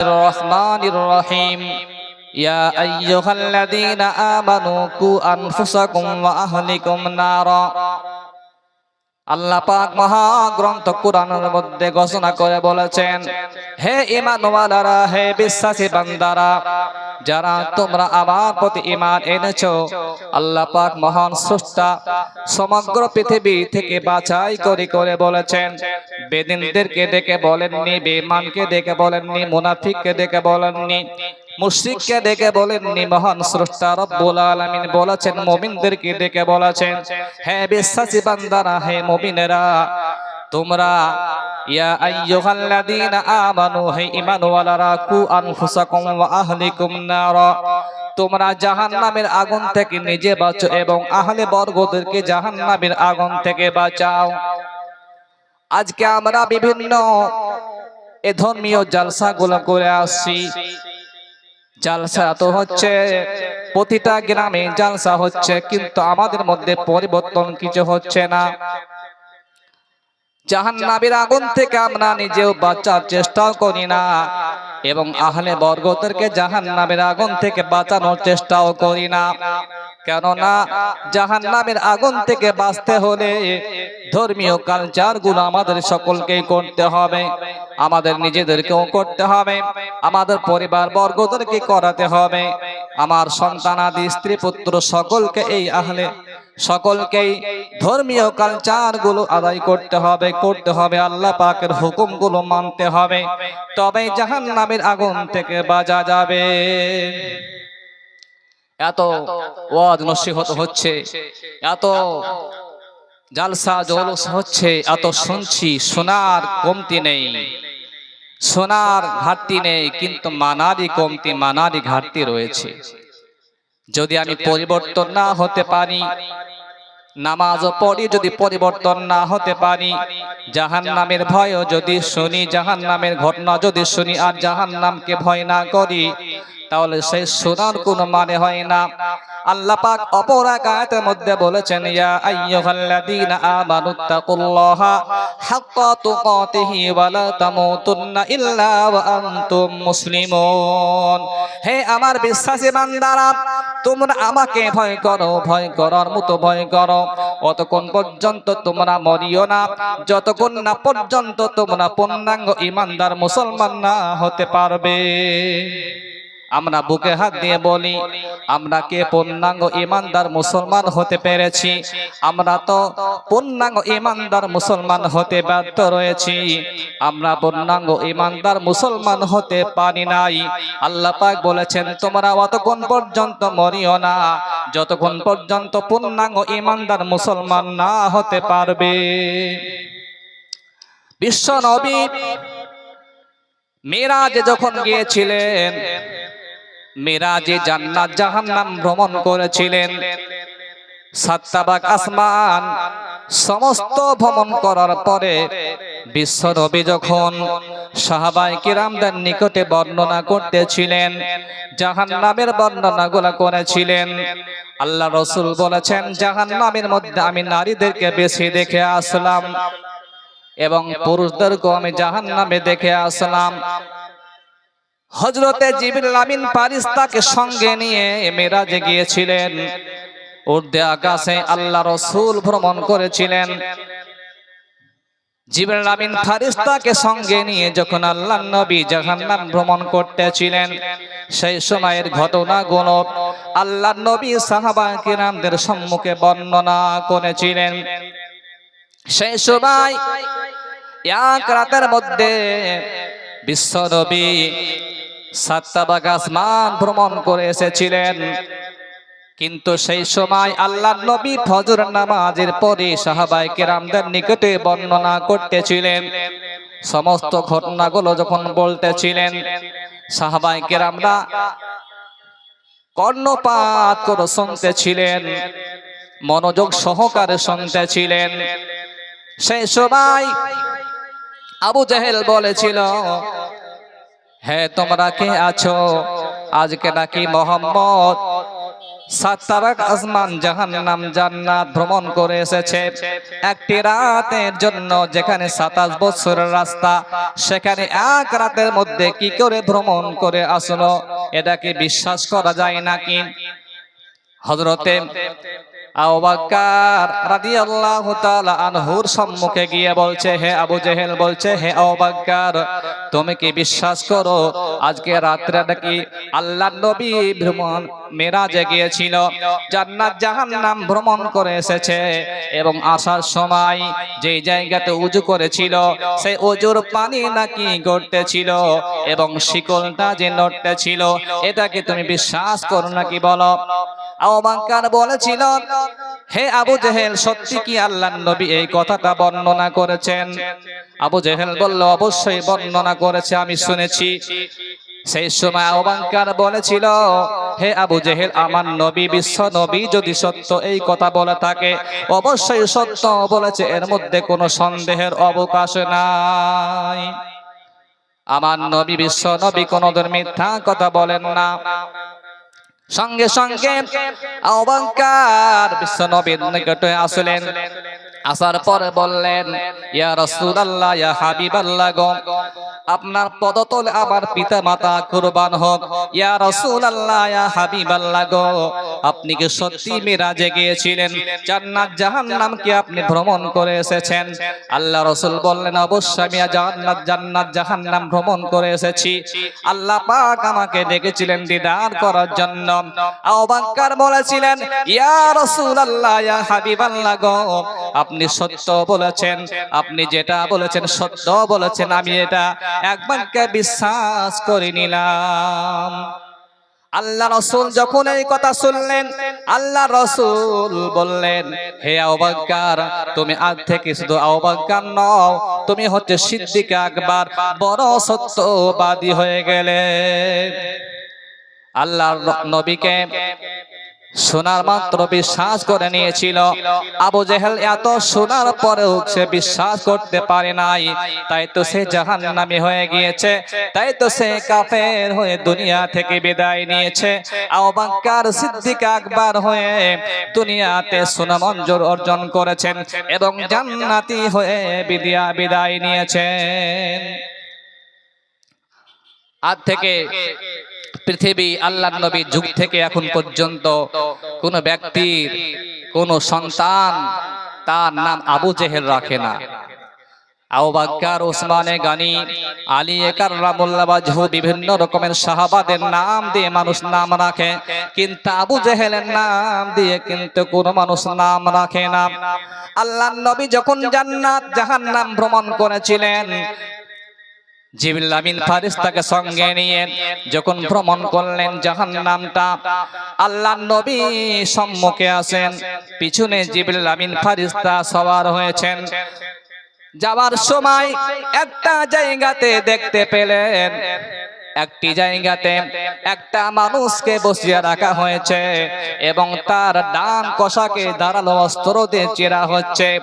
الرحمن الرحيم يا أيها الذين آمنوا قوا أنفسكم وأهلكم نارا আল্লাহ পাক মহাগ্রন্থ কোরআনের মধ্যে ঘোষণা করে বলেছেন হে ইমানওয়ালারা হে বিশ্বাসী বান্দারা যারা তোমরা আমার প্রতি ইমান এনেছ, আল্লাহ পাক মহান স্রষ্টা সমগ্র পৃথিবী থেকে বাছাই করে করে বলেছেন। বেদিনদেরকে ডেকে বলেননি বেমানকে দেখে বলেননি, মুনাফিককে ডেকে বলেননি, মুশরিককে ডেকে বলেননি, মহান স্রষ্টা রব্বুল আলামিন বলেছেন, মুমিনদেরকে ডেকে বলেছেন। হে বিশ্বাসী বান্দারা, হে মুমিনেরা তোমরা, ইয়া আইয়ুহাল্লাযীনা আমানু, হে ঈমানওয়ালারা, কু আনফুসাকুম ওয়া আহলিকুম নারা। তোমরা জাহান্নামের আগুন থেকে নিজে বাঁচো এবং আহলে বর্গদেরকে জাহান্নামের আগুন থেকে বাঁচাও। আজকে আমরা বিভিন্ন এ ধর্মীয় জালসাগুলো করে আসছি। জালসা তো হচ্ছে, প্রতিটা গ্রামে জালসা হচ্ছে, কিন্তু আমাদের মধ্যে পরিবর্তন কিছু হচ্ছে না। জাহান্নামের আগুন থেকে আমরা নিজেও বাঁচার চেষ্টাও করি না। এবং আহলে বর্গদেরকে জাহান্নামের আগুন থেকে বাঁচানোর চেষ্টাও করি না। কেননা জাহান্নামের আগুন থেকে বাঁচতে হলে ধর্মীয় কালচারগুলো আমাদের সকলকেই করতে হবে। আমাদের নিজেদেরকেও করতে হবে। আমাদের পরিবার বর্গদেরকে করাতে হবে। আমার সন্তানাদি স্ত্রী, পুত্র সকলকে এই আহলে সকলকেই ধর্মীয় কালচারগুলো আদায় করতে হবে করতে হবে, আল্লাহ পাকের হুকুমগুলো মানতে হবে। তবে জাহান নামের আগুন থেকে বাজা যাবে। এত ওয়াজ নসিহত হচ্ছে, এত জালসা জলস হচ্ছে, এত শুনছি সোনার কমতি নেই। সোনার ঘাটতি নেই, কিন্তু মানারি কমতি মানারি ঘাটতি রয়েছে। যদি আমি পরিবর্তন না হতে পারি নামাজ পড়ি যদি পরিবর্তন না হতে পারি জাহান নামের ভয় যদি শুনি জাহান নামের ঘটনা যদি শুনি আর জাহান নামকে ভয় না করি, তাহলে সেই শোনার কোনো মানে হয় না। আল্লাহ পাক অপর মধ্যে বলেছেন, ইয়া আইয়ুহাল্লাযীনা আমানুত্তাকুল্লাহা হাক্কা তুকাতিহি ওয়া লা তামুতুন্না ইল্লা ওয়া আনতুম মুসলিমুন। হে আমার বিশ্বাসী বান্দারা তোমরা আমাকে ভয় করো, ভয় করার মতো ভয় করো। অতক্ষণ পর্যন্ত তোমরা মরিও না, যতক্ষণ না পর্যন্ত তোমরা পূর্ণাঙ্গ ইমানদার মুসলমান না হতে পারবে। আমরা বুকে হাত দিয়ে বলি, আমরা কে পূর্ণাঙ্গ ইমানদার মুসলমান হতে পেরেছি? আমরা তো পূর্ণাঙ্গ ইমানদার মুসলমান হতে ব্যর্থ রয়েছি। আমরা পূর্ণাঙ্গ ইমানদার মুসলমান হতে পারি নাই। আল্লাহ পাক বলেছেন, তোমরা অতক্ষণ পর্যন্ত মরিও না। যতক্ষণ পর্যন্ত পূর্ণাঙ্গ ইমানদার মুসলমান না হতে পারবে। বিশ্ব নবী মেরাজে যখন গিয়েছিলেন মেরাজে জান্নাত জাহান্নাম ভ্রমণ করেছিলেন, সাত্তাবাক আসমান সমস্ত ভ্রমণ করার পরে বিশ্বনবী যখন সাহাবাই কিরামদের নিকটে বর্ণনা করতেছিলেন জাহান জাহান্নামের বর্ণনাগুলো করেছিলেন, আল্লাহ রসুল বলেছেন, জাহান্নামের মধ্যে আমি নারীদেরকে বেশি দেখে আসলাম এবং পুরুষদেরকেও আমি জাহান্নামে দেখে আসলাম। হজরতে জিবিল আমিন পারিস্তাকে সঙ্গে নিয়ে মেরাজে গিয়েছিলেন। ঊর্ধ্বে আকাশে আল্লাহ রসুল ভ্রমণ করেছিলেন। জিবরাইল আমিন ফারিস্তাকে সঙ্গে নিয়ে যখন আল্লাহ নবী জাহান্নাম ভ্রমণ করতেছিলেন সেই সময়ের ঘটনাগুলো আল্লাহ নবী সাহাবা কিরামদের সম্মুখে বর্ণনা করেছিলেন। সেই সময় এক রাতের মধ্যে বিশ্বনবী সাত্তাবাগ আসমান ভ্রমণ করে এসেছিলেন। কিন্তু সেই সময় আল্লাহ নবী ফজর নামাজের পরে সাহাবাই কেরামদের নিকটে বর্ণনা করতেছিলেন। সমস্ত ঘটনাগুলো যখন বলতেছিলেন সাহাবাই কেরামরা কর্ণপাত করে শুনতেছিলেন, মনোযোগ সহকারে শুনতেছিলেন। সেই সময় আবু জাহেল বলেছিল হ্যাঁ তোমরা কে আছো? আজকে নাকি মোহাম্মদ সাত তারাক আসমান জাহান্নাম জান্নাত ভ্রমণ করে এসেছে। একটি রাতের জন্য যেখানে সাতাশ বছরের রাস্তা, সেখানে এক রাতের মধ্যে কি করে ভ্রমণ করে আসলো? এটাকে বিশ্বাস করা যায় নাকি? হজরতে আবাক্কার রাদিয়াল্লাহু তাআলা আনহুর সম্মুখে গিয়ে বলছে, হে আবু জেহেল, বলছে, হে আবাক্কার তুমি কি বিশ্বাস করো, আজকে রাত্রে নাকি আল্লাহ নবী ভ্রমণ, মেরাজে গিয়েছিল, জান্নাত জাহান্নাম ভ্রমণ করে এসেছে এবং আসার সময় যে জায়গাতে উজু করেছিল, সেই উজুর পানি নাকি গড়তেছিল এবং শিকলটা যে নড়তেছিল, এটাকে তুমি বিশ্বাস করো নাকি বলো? আবাক্কার বলেছিল হে আবু জেহেল, সত্যি কি আল্লাহ নবী এই কথাটা বর্ণনা করেছেন? আবু জেহেল বলল, অবশ্যই বর্ণনা করেছে, আমি শুনেছি। সেই সময় অবাঙ্কার বলেছিল, হে আবু জেহেল, আমার নবী বিশ্ব নবী যদি সত্য এই কথা বলে থাকে, অবশ্যই সত্য বলেছে, এর মধ্যে কোনো সন্দেহের অবকাশ নাই। আমার নবী বিশ্ব নবী কোনোদিন মিথ্যা কথা বলেন না। সঙ্গে সঙ্গে অবঙ্কার বিশ্ব নবীর নিকটে আসলেন। আসার পরে বললেন, ইয়া রাসূলুল্লাহ, ইয়া হাবিবাল্লাহ গো, আপনার পদতলে আমার পিতা মাতা কুরবান হোক। ইয়া রাসূলুল্লাহ, ইয়া হাবিবাল্লাহ গো, আপনি কি সত্যি মিরাজে গিয়েছিলেন? জান্নাত জাহান্নাম কি আপনি ভ্রমণ করে এসেছেন। আল্লাহ রাসূল বললেন, অবশ্যই আমি জান্নাত জান্নাত জাহান্নাম ভ্রমণ করে এসেছি। আল্লাহ পাক আমাকে ডেকেছিলেন দিদার করার জন্য। আবাক্কার বলেছিলেন, ইয়া রাসূলুল্লাহ, ইয়া হাবিবাল্লাহ গো আপনি সত্য বলেছেন, আপনি যেটা বলেছেন সত্য বলেছেন, আমি এটা একবারকে বিশ্বাস করে নিলাম। আল্লাহ রসুল যখন এই কথা শুনলেন, আল্লাহ রসুল বললেন, হে আবাক্কার তুমি আজ থেকে শুধু আবাক্কার নও, তুমি হচ্ছে সিদ্দিক আকবার, বড় সত্যবাদী হয়ে গেলে। আল্লাহর নবীকে শোনার মাত্র বিশ্বাস করে নিয়েছিল। আবু জেহেল এত সোনার পরেও সে বিশ্বাস করতে পারে নাই। তাই তো সে জাহান নামে হয়ে গিয়েছে। তাই তো সে কাফের হয়ে দুনিয়া থেকে বিদায় নিয়েছে। আবাক্কার সিদ্দিক আকবার হয়ে দুনিয়াতে সুনামঞ্জুর অর্জন করেছেন এবং জান্নাতি হয়ে বিদিয়া বিদায় নিয়েছেন। আজ থেকে পৃথিবী আল্লাহ নবী যুগ থেকে এখন পর্যন্ত কোন ব্যক্তির কোন সন্তান তার নাম আবু জেহেল রাখে না। গানি, আলী একার বিভিন্ন রকমের সাহাবাদের নাম দিয়ে মানুষ নাম রাখে, কিন্তু আবু জেহেলের নাম দিয়ে কিন্তু কোন মানুষ নাম রাখে না। আল্লাহ নবী যখন জান্নাত, জাহান্নাম ভ্রমণ করেছিলেন জিবিল আমিন ফারিস্তাকে সঙ্গে নিয়ে যখন ভ্রমণ করলেন জাহান নামটা আল্লাহ নবী সম্মুখে আসেন। পিছনে জিবিল্লামিন আমিন ফারিস্তা সবার হয়েছেন। যাওয়ার সময় একটা জায়গাতে দেখতে পেলেন। একটি জায়গাতে একটা মানুষকে বসিয়ে রাখা হয়েছে এবং তার ডান কষাকে দাঁড়াল অস্ত্র দিয়ে চেরা হচ্ছে।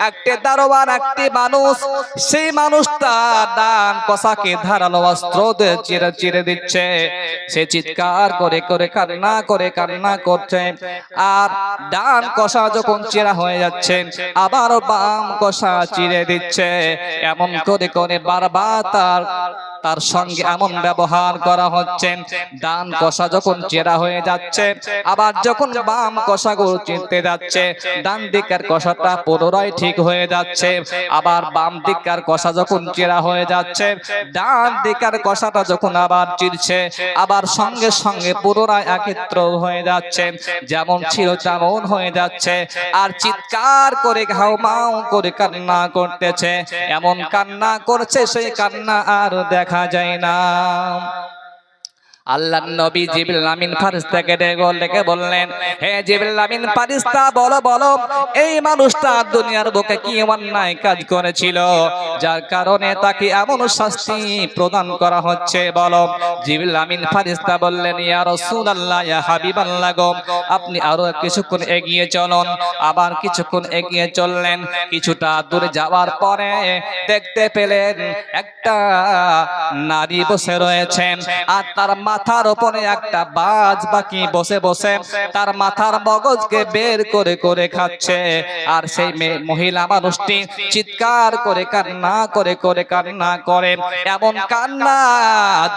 একটি দারোয়ান, একটি মানুষ, সেই মানুষটা ডান কষাকে ধারালো অস্ত্র দিয়ে চিরে চিরে দিচ্ছে। সে চিৎকার করে করে, কান্না করে, কান্না করছে। আর ডান কষা যখন চেরা হয়ে যাচ্ছে, আবার বাম কষা চিরে দিচ্ছে। এমন করে করে বারবার তার তার সঙ্গে, এমন ব্যবহার করা হচ্ছে। ডান কষা যখন চেরা হয়ে যাচ্ছে, আবার যখন বাম কষা গরু চিনতে যাচ্ছে, ডান দিকের কষাটা পুনরায় ঠিক হয়ে যাচ্ছে, আবার বাম দিকের কষা যখন চেরা হয়ে যাচ্ছে, ডান দিকের কষাটা যখন আবার চিরছে, আবার সঙ্গে সঙ্গে পুনরায় একত্র হয়ে যাচ্ছে, যেমন ছিল তেমন হয়ে যাচ্ছে, আর চিৎকার করে ঘাও মাও করে কান্না করতেছে, এমন কান্না করছে, সেই কান্না আর দেখা যায় না। Tchau. আল্লাহ নবী জিবরিল আমিন ফারিস্তাকে ডেকে বললেন, হে জিবরিল আমিন ফারিস্তা, বলো বলো, এই মানুষটা দুনিয়ার বুকে কি অন্যায় কাজ করেছিল? যার কারণে তাকে এমন শাস্তি প্রদান করা হচ্ছে। বলো, জিবরিল আমিন ফারিস্তা বললেন, ইয়া রাসূলুল্লাহ, ইয়া হাবিবাল্লাহ গো, আপনি আরও কিছুক্ষণ এগিয়ে চলুন। আবার কিছুক্ষণ এগিয়ে চললেন। কিছুটা দূরে যাওয়ার পরে দেখতে পেলেন একটা নারী বসে রয়েছেন, আর তার মা মাথার উপরে একটা বাজ বাকি বসে বসে তার মাথার মগজকে বের করে করে খাচ্ছে। আর সেই মহিলা মানুষটি চিৎকার করে কান্না করে করে কান্না করে। এমন কান্না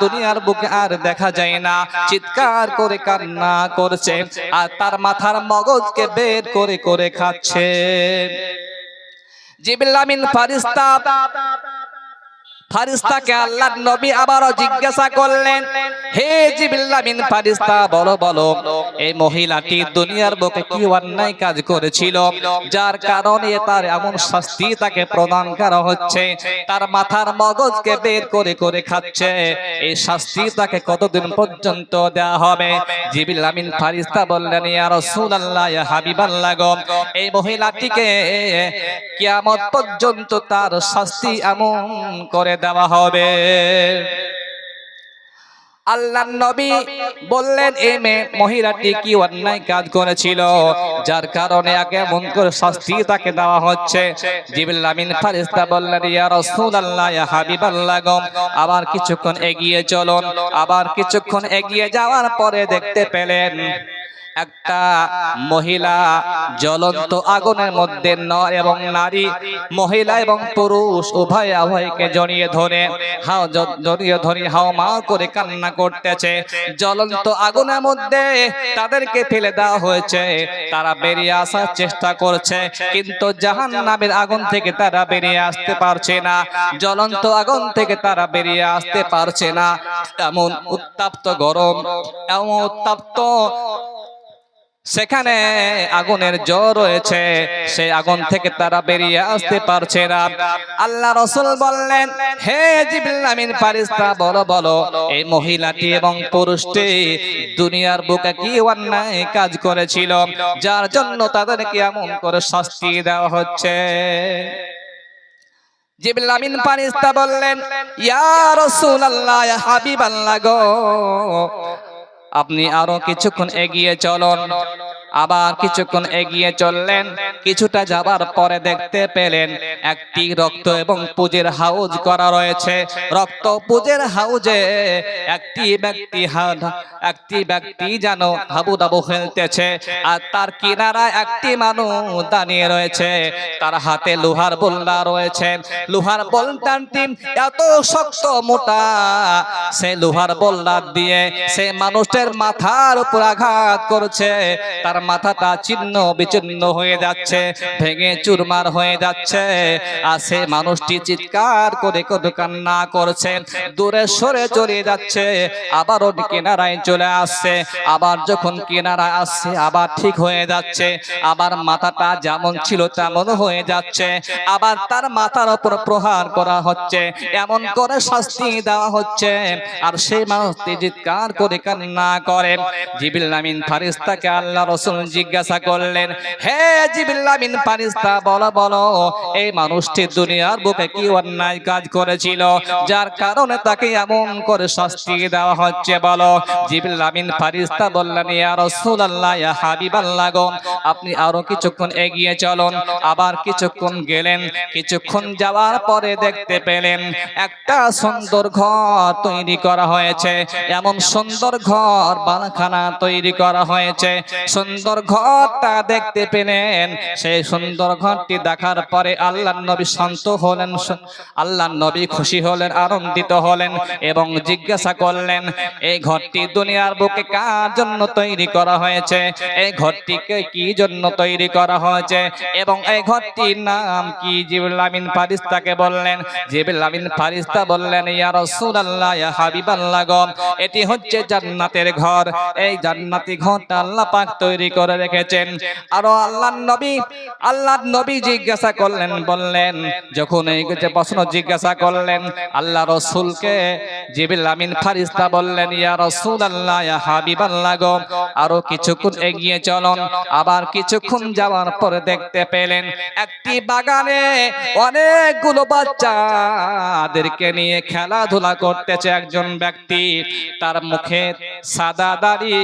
দুনিয়ার বুকে আর দেখা যায় না। চিৎকার করে কান্না করছে আর তার মাথার মগজকে বের করে করে খাচ্ছে। জিবিল্লামিন ফারিস্তা ফারিস্তাকে আল্লাহ নবী আবারও জিজ্ঞাসা করলেন হে জিবিল্লা বিন ফারিস্তা বলো বলো এই মহিলাটি দুনিয়ার বুকে কি অন্যায় কাজ করেছিল? যার কারণে তার এমন শাস্তি তাকে প্রদান করা হচ্ছে। তার মাথার মগজকে বের করে করে খাচ্ছে। এই শাস্তি তাকে কতদিন পর্যন্ত দেওয়া হবে? জিবিল্লা বিন ফারিস্তা বললেন ইয়া রাসূলুল্লাহ ইয়া হাবিবাল্লাহ গো এই মহিলাটিকে কিয়ামত পর্যন্ত তার শাস্তি এমন করে দেওয়া হবে। আল্লাহ নবী বললেন, এ মেয়ে মহিলাটি কি অন্যায় কাজ করেছিল? যার কারণে আগে এমন করে শাস্তি তাকে দেওয়া হচ্ছে? জিবিল আমিন ফারিস্তা বললেন, ইয়া রাসূলুল্লাহ, ইয়া হাবিবাল্লাহ গো, আবার কিছুক্ষণ এগিয়ে চলুন। আবার কিছুক্ষণ এগিয়ে যাওয়ার পরে দেখতে পেলেন একটা মহিলা জ্বলন্ত আগুনের মধ্যে নর এবং নারী, মহিলা এবং পুরুষ উভয় উভয়কে জড়িয়ে ধরে। হাও জড়িয়ে ধরে, হাও মা করে কান্না করতেছে। জ্বলন্ত আগুনের মধ্যে তাদেরকে ফেলে দেওয়া হয়েছে। তারা বেরিয়ে আসার চেষ্টা করছে, কিন্তু জাহান নামের আগুন থেকে তারা বেরিয়ে আসতে পারছে না। জ্বলন্ত আগুন থেকে তারা বেরিয়ে আসতে পারছে না। এমন উত্তাপ্ত গরম, এমন উত্তাপ্ত সেখানে আগুনের জ্বর রয়েছে। সেই আগুন থেকে তারা বেরিয়ে আসতে পারছে না। আল্লাহ রসুল বললেন, হে জিবিল্লামিন ফারিস্তা বলো বলো, এই মহিলাটি এবং পুরুষটি দুনিয়ার বুকে কি অন্যায় কাজ করেছিল? যার জন্য তাদেরকে এমন করে শাস্তি দেওয়া হচ্ছে। জিবলামিন ফারিস্তা বললেন, ইয়া রাসূলুল্লাহ, ইয়া হাবিবাল্লাহ গো আপনি আরও কিছুক্ষণ এগিয়ে চলুন। আবার কিছুক্ষণ এগিয়ে চললেন। কিছুটা যাবার পরে দেখতে পেলেন একটি রক্ত এবং পুজের হাউজ করা রয়েছে। রক্ত পুজের হাউজে একটি ব্যক্তি একটি ব্যক্তি যেন হাবু দাবু খেলতেছে, আর তার কিনারায় একটি মানুষ দাঁড়িয়ে রয়েছে। তার হাতে লোহার বল্লা রয়েছে। লোহার বলটানটি এত শক্ত মোটা, সে লোহার বল্লা দিয়ে সে মানুষের মাথার উপর আঘাত করছে। তার মাথাটা ছিন্ন বিচ্ছিন্ন হয়ে যাচ্ছে, ভেঙে চুরমার হয়ে যাচ্ছে। আর মানুষটি চিৎকার করে করে কান্না করছে, দূরে সরে চলে যাচ্ছে, আবারও কিনারায় চলে আসছে, আবার যখন কিনারায় আসছে, আবার ঠিক হয়ে যাচ্ছে, আবার মাথাটা যেমন ছিল তেমন হয়ে যাচ্ছে, আবার তার মাথার উপর প্রহার করা হচ্ছে, এমন করে শাস্তি দেওয়া হচ্ছে। আর সেই মানুষটি চিৎকার করে কান্না করে। জিবিল নামিন ফারিস্তাকে আল্লাহ রসুল জিজ্ঞাসা করলেন, হে জিবিল্লামিন ফারিস্তা বলো বলো, এই মানুষটি দুনিয়ার বুকে কি অন্যায় কাজ করেছিল? যার কারণে তাকে এমন করে শাস্তি দেওয়া হচ্ছে, বলো। জিবিল্লামিন ফারিস্তা বললেন, ইয়া রাসূলুল্লাহ, ইয়া হাবিবাল্লাহ গো, আপনি আরও কিছুক্ষণ এগিয়ে চলুন। আবার কিছুক্ষণ গেলেন, কিছুক্ষণ যাওয়ার পরে দেখতে পেলেন, একটা সুন্দর ঘর তৈরি করা হয়েছে। এমন সুন্দর ঘর বালখানা তৈরি করা হয়েছে। সুন্দর ঘরটা দেখতে পেলেন। সেই সুন্দর ঘরটি দেখার পরে আল্লাহ নবী শান্ত হলেন, আল্লাহ নবী খুশি হলেন, আনন্দিত হলেন এবং জিজ্ঞাসা করলেন, এই ঘরটি দুনিয়ার বুকে কার জন্য তৈরি করা হয়েছে? এই ঘরটিকে কি জন্য তৈরি করা হয়েছে? এবং এই ঘরটির নাম কি? জিবুল আমিন ফারিস্তাকে বললেন জিবুল আমিন ফারিস্তা বললেন, ইয়া রাসূলুল্লাহ, ইয়া হাবিবাল্লাহ গো, এটি হচ্ছে জান্নাতের ঘর। এই জান্নাতি ঘরটা আল্লাহ পাক তৈরি করে রেখেছেন। আর আল্লাহর নবী আল্লাহর নবী জিজ্ঞাসা করলেন, বললেন, যখন এই যে প্রশ্ন জিজ্ঞাসা করলেন, আল্লাহ রসুলকে জিবিল আমিন ফারিস্তা বললেন, ইয়া রাসূলুল্লাহ, ইয়া হাবিবাল্লাহ গো, আরও কিছুক্ষণ এগিয়ে চলুন। আবার কিছুক্ষণ যাওয়ার পরে দেখতে পেলেন, একটি বাগানে অনেকগুলো বাচ্চাদেরকে নিয়ে খেলাধুলা করতেছে একজন ব্যক্তি। তার মুখে সাদা দাড়ি,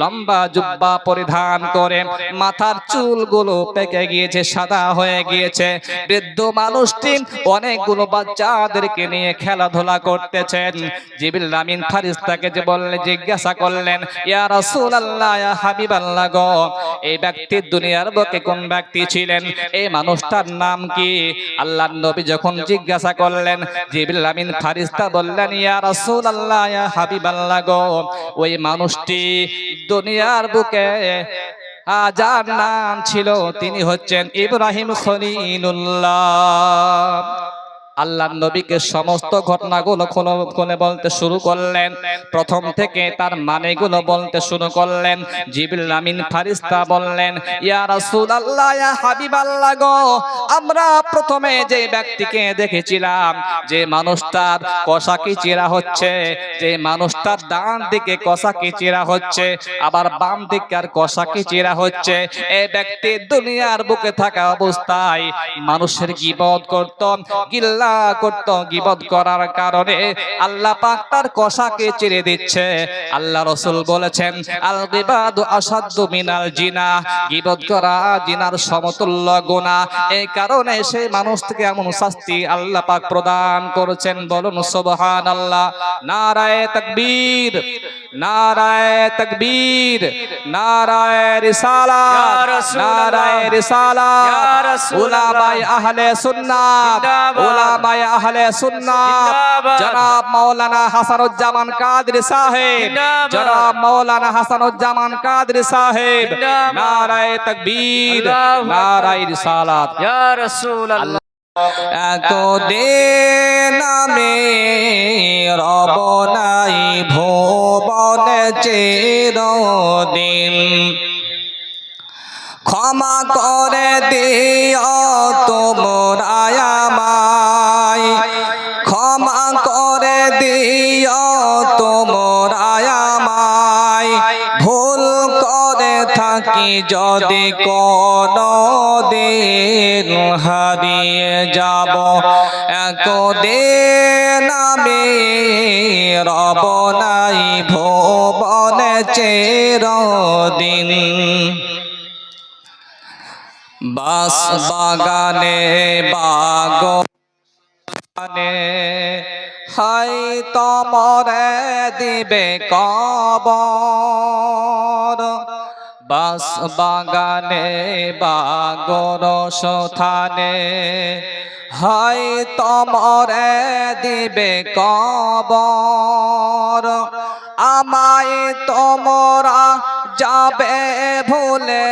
লম্বা জুব্বা পরিধান করে মাথার চুলগুলো পেকে গিয়েছে, সাদা হয়ে গিয়েছে। বৃদ্ধ মানুষটি অনেকগুলো বাচ্চাদেরকে নিয়ে খেলাধুলা করতেছেন। জিবিল আমিন ফারিস্তাকে যে বললেন, জিজ্ঞাসা করলেন, ইয়া রাসূলুল্লাহ, ইয়া হাবিবাল্লাহ গো, এই ব্যক্তি দুনিয়ার বুকে কোন ব্যক্তি ছিলেন? এই মানুষটার নাম কি? আল্লাহর নবী যখন জিজ্ঞাসা করলেন জিবিল আমিন ফারিস্তা বললেন, ইয়া রাসূলুল্লাহ, ইয়া হাবিবাল্লাহ গো, ওই মানুষটি দুনিয়ার বুকে যার নাম ছিল তিনি হচ্ছেন ইব্রাহিম খলিলুল্লাহ। আল্লাহ নবীকে সমস্ত ঘটনাগুলো খুলে খুলে বলতে শুরু করলেন। প্রথম থেকে তার মানেগুলো বলতে শুরু করলেন। জিবিল আমিন ফারিস্তা বললেন, ইয়া আমরা প্রথমে যে ব্যক্তিকে দেখেছিলাম, যে মানুষটার কষাকি চিরা হচ্ছে, যে মানুষটার ডান দিকে কষাকি চিরা হচ্ছে, আবার বাম দিকে আর কষাকি চিরা হচ্ছে এই ব্যক্তি দুনিয়ার বুকে থাকা অবস্থায় মানুষের গিবদ করত, গিল্লা করত গিবদ করার কারণে আল্লাহ পাক তার কষাকে চিরে দিচ্ছে আল্লাহ রসুল বলেছেন আল গিবাদু আসাদ্দু মিনাল জিনা গিবদ করা জিনার সমতুল্য গুনাহ এই কারণে সেই মানুষ থেকে এমন শাস্তি আল্লাহ পাক প্রদান করেছেন বলুন সুবহানাল্লাহ নারায়ে তাকবীর নারায়ে তাকবীর নারায়ে রিসালাত ইয়া। নারায়ে রিসালাত ইয়া। উলামায়ে আহলে সুন্নাত জিন্দাবাদ। উলামায়ে আহলে সুন্নাত জিন্দাবাদ। জনাব মাওলানা হাসানুজ্জামান কাদরি সাহেব জিন্দাবাদ। জনাব মাওলানা হাসানুজ্জামান কাদরি সাহেব জিন্দাবাদ। নারায়ে তাকবীর আল্লাহু আকবার। নারায়ে রিসালাত ইয়া রাসূলুল্লাহ এতদিন আমি রব নাই ভুবন চিরদিন ক্ষমা করে দিও তোমরা যদি কোনো দিন হারিয়ে যাব, একদিন আমি রব নাই ভুবনে চিরদিন। বাস বাগানে বাগানে হাই তমরে দিবে কবর। বাস বাগানে বাগর সথানে। হাই তমরে দিবে কবর। আমায় তোমরা যাবে ভুলে,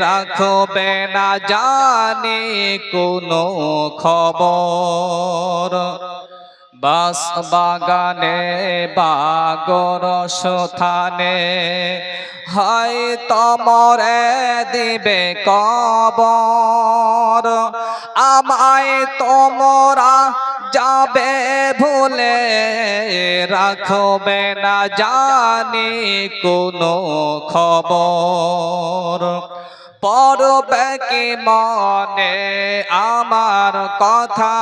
রাখবে না জানি কোনো খবর। বাস বাগানে, বাগর সথানে। হয় তমরে দিবে কবর, আমায় তোমরা যাবে ভুলে রাখবে না জানি কোনো খবর। পড়বে কি মনে আমার কথা?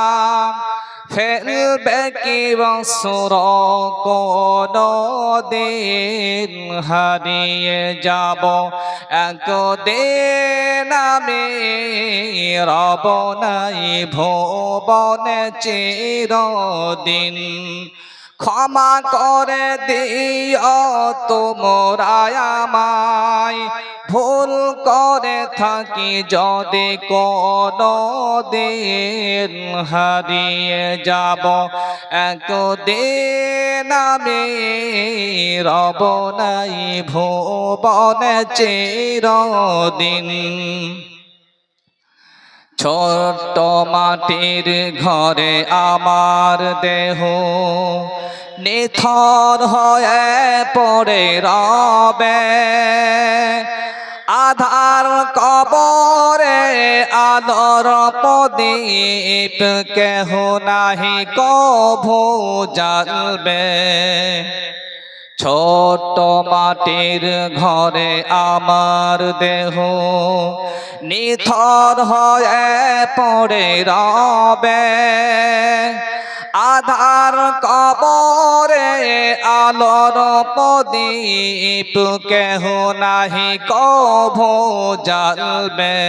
ফেলবে কি বসর দিন হারিয়ে যাব? একদিন আমি রব নাই ভুবনে চিরদিন ক্ষমা করে দিও তোমরা আমায়। ভুল করে থাকি যদি কোনো দিন হারিয়ে যাব। একদিন আমি রব নাই, ভুবনে চিরদিন। ছোট্ট মাটির ঘরে আমার দেহ নিথর হয়ে পড়ে রবে। আধার কবরে আদর প্রদীপ কেহ নাহি কভু জ্বালবে। ছোট্ট মাটির ঘরে আমার দেহ। নিথর হয়ে পড়ে রবে। আধার কবরে আলোর প্রদীপ, কেহ নাহি কভ জ্বালবে।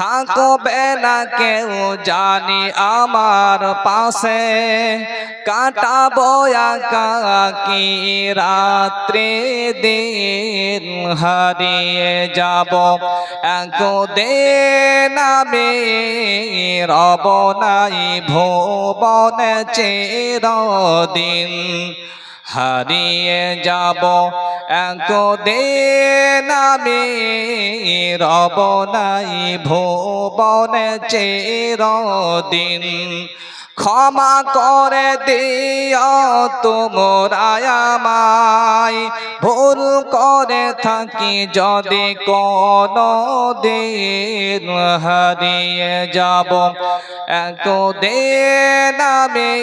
থাকবে না কেউ জানি আমার পাশে, কাটাবো একাকি রাত্রি দিন হারিয়ে যাব। একদিন আমি রব নাই, ভুবনে চিরদিন হারিয়ে যাব। একদিন আমি রব নাই ভুবনে চিরদিন ক্ষমা করে দিও তোমরা আমায়। ভুল করে থাকি যদি কোনো দিন হারিয়ে যাব। একদিন আমি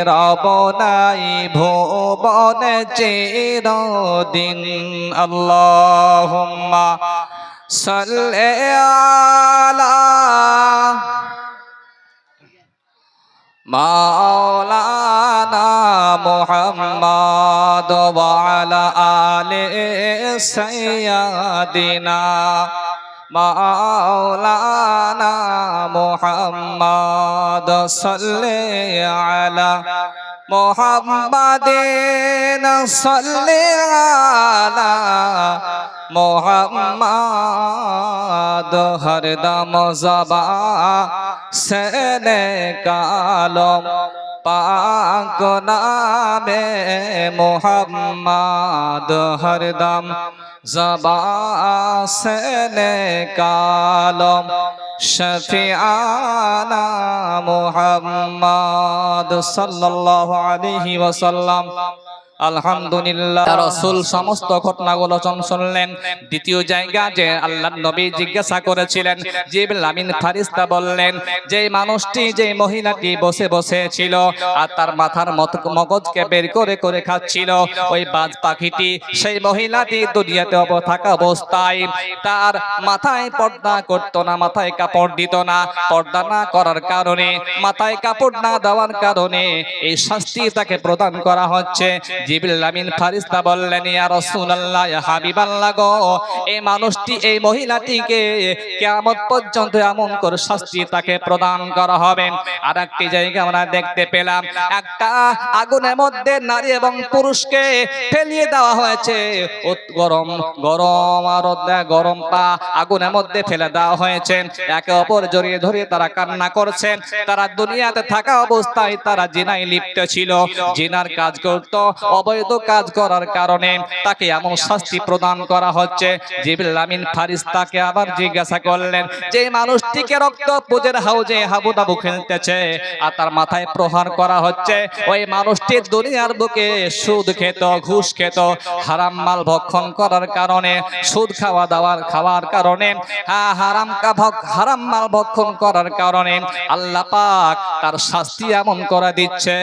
রব নাই, ভুবন চিরদিন। আল্লাহুম্মা সাল্লি আলা মাওলানা মুহাম্মদ ওয়া আলা সাইয়্যিদিনা মাওলানা মুহাম্মদ সাল্লি আলা মুহাম্মাদিন সাল্লি আলা মোহাম্মদ হরদম জবা সেনে কালম পাক নামে মোহাম্মদ হরদম। জবা সেনে কালম শফিআনা মুহাম্মদ সাল্লাল্লাহু আলাইহি ওয়াসাল্লাম। আলহামদুলিল্লাহ। রসুল সমস্ত ঘটনাগুলো শুনলেন, দ্বিতীয় জায়গা যে আল্লাহ নবী জিজ্ঞাসা করেছিলেন, জিবরিল আমিন ফারিস্তা বললেন যে মানুষটি যে মহিলাটি বসে বসে ছিল আর তার মাথার মগজকে বের করে করে খাচ্ছিল, ওই বাজ পাখিটি সেই মহিলাটি দুনিয়াতে থাকা অবস্থায় তার মাথায় পর্দা করতো না, মাথায় কাপড় দিত না। পর্দা না করার কারণে, মাথায় কাপড় না দেওয়ার কারণে এই শাস্তি তাকে প্রদান করা হচ্ছে। জিবরিল আমিন ফারিস্তা বললেন, ইয়া রাসূলুল্লাহ, ইয়া হাবিবাল্লাহ গো, এই মানুষটি, এই মহিলাটিকে কিয়ামত পর্যন্ত এমন করে শাস্তি তাকে প্রদান করা হবে। আর একটি জায়গা আমরা দেখতে পেলাম, একটা আগুনের মধ্যে নারী এবং পুরুষকে ফেলিয়ে দেওয়া হয়েছে। গরম গরম আর গরম পা আগুনের মধ্যে ফেলে দেওয়া হয়েছে। একে অপর জড়িয়ে ধরে তারা কান্না করছেন তারা দুনিয়াতে থাকা অবস্থায় তারা জিনায় লিপ্ত ছিল। জিনার কাজ করত অবৈধ কাজ করার কারণে তাকে এমন শাস্তি প্রদান করা হচ্ছে। জিবরিল আমিন ফারিস্তাকে আবার জিজ্ঞাসা করলেন, যে মানুষটিকে রক্ত পুজের হাউজে হাবুডাবু খেলতেছে আর তার মাথায় প্রহার করা হচ্ছে, ওই মানুষটি দুনিয়ার বুকে সুদ খেত, ঘুষ খেত, হারাম মাল ভক্ষণ করার কারণে, সুদ খাওয়া দাওয়ার খাওয়ার কারণে হ্যাঁ হারাম হারাম মাল ভক্ষণ করার কারণে আল্লাহ তার শাস্তি এমন করে দিচ্ছে।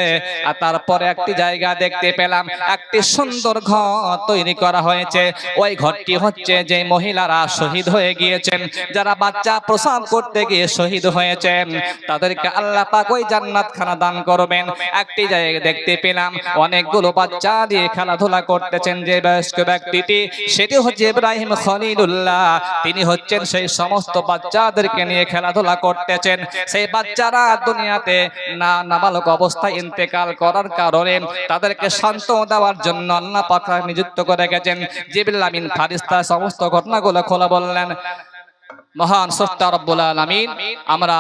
আর তারপরে একটি জায়গা দেখতে পেলাম একটি সুন্দর ঘর তৈরি করা হয়েছে। ওই ঘরটি হচ্ছে যে মহিলারা শহীদ হয়ে গিয়েছেন, যারা বাচ্চা প্রসব করতে গিয়ে শহীদ হয়েছেন। তাদেরকে আল্লাহ পাক ওই জান্নাত খানা দান করবেন। একটি জায়গায় দেখতে পেলাম, অনেকগুলো বাচ্চা দিয়ে খেলাধুলা করতেছেন যে বয়স্ক ব্যক্তিটি, সেটি হচ্ছে ইব্রাহিম খলিলুল্লাহ। তিনি হচ্ছেন সেই সমস্ত বাচ্চাদেরকে নিয়ে খেলাধুলা করতেছেন। সেই বাচ্চারা দুনিয়াতে না নাবালক অবস্থায় ইন্তেকাল করার কারণে তাদেরকে শান্ত দেওয়ার জন্য আল্লাহ নিযুক্ত করে গেছেন। জিবিল আমিন ফারিস্তা সমস্ত ঘটনাগুলো খোলা বললেন। মহান আমরা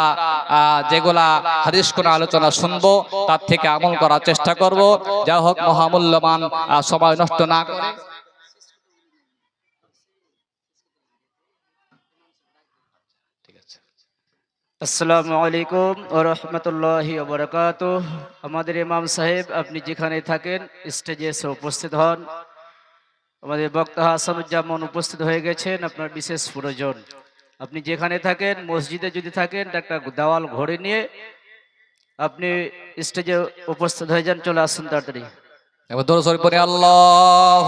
যেগুলা হাদিস কোন আলোচনা শুনব, তার থেকে আমল করার চেষ্টা করব। যা হোক, মহামূল্যবান সময় নষ্ট না করে ঠিক আছে আসসালামু আলাইকুম ও রহমতুল্লাহি বরকাত আমাদের ইমাম সাহেব আপনি যেখানে থাকেন স্টেজে এসে উপস্থিত হন। আমাদের বক্তা হাসানুজ্জামন উপস্থিত হয়ে গেছেন আপনার বিশেষ প্রয়োজন। আপনি যেখানে থাকেন মসজিদে যদি থাকেন একটা দেওয়াল ঘরে নিয়ে আপনি স্টেজে উপস্থিত হয়ে যান চলে আসুন তাড়াতাড়ি। এবার দৌড় সরি আল্লাহ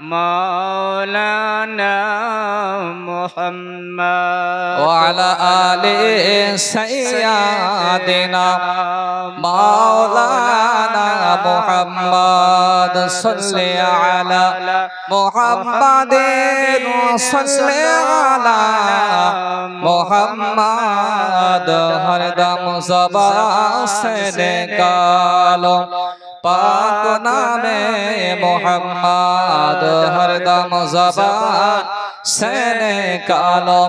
مولانا محمد وعلى آل سيدنا مولانا محمد صل على محمد صل على محمد. هردم زبا سے পাক নামে মোহাম্মদ হরদম জবা সে নিকালো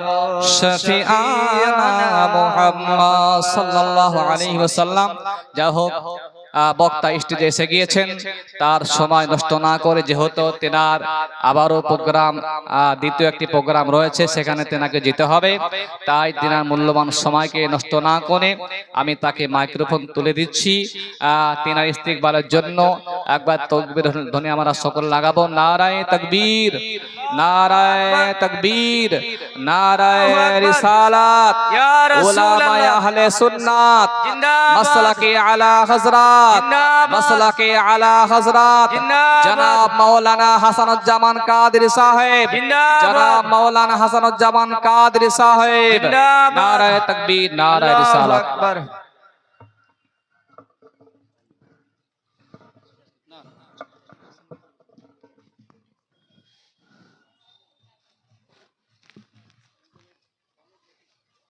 শফিআনা মোহাম্মদ সাল্লাল্লাহু আলাইহি ওয়াসাল্লাম। যা হোক বক্তা স্টেজে এসে গিয়েছেন। তার সময় নষ্ট না করে যেহেতু তেনার আবারও প্রোগ্রাম দ্বিতীয় একটি প্রোগ্রাম রয়েছে, সেখানে তেনাকে যেতে হবে। তাই তেনার মূল্যবান সময়কে নষ্ট না করে আমি তাকে মাইক্রোফোন তুলে দিচ্ছি। তেনার ইস্তিকবালের জন্য একবার তকবীর ধ্বনি আমরা সকল লাগাবো। নারায় তকবীর নারায় তকবীর, নারায় রিসালাত। উলামা আহলে সুন্নাত। মাসলাকে আলা আলা হযরত। জনাব মাওলানা হাসানুজ্জামান কাদরি সাহেব, জনাব মাওলানা হাসানুজ্জামান কাদরি সাহেব। নারায়ে তাকবীর, নারায়ে রিসালাত।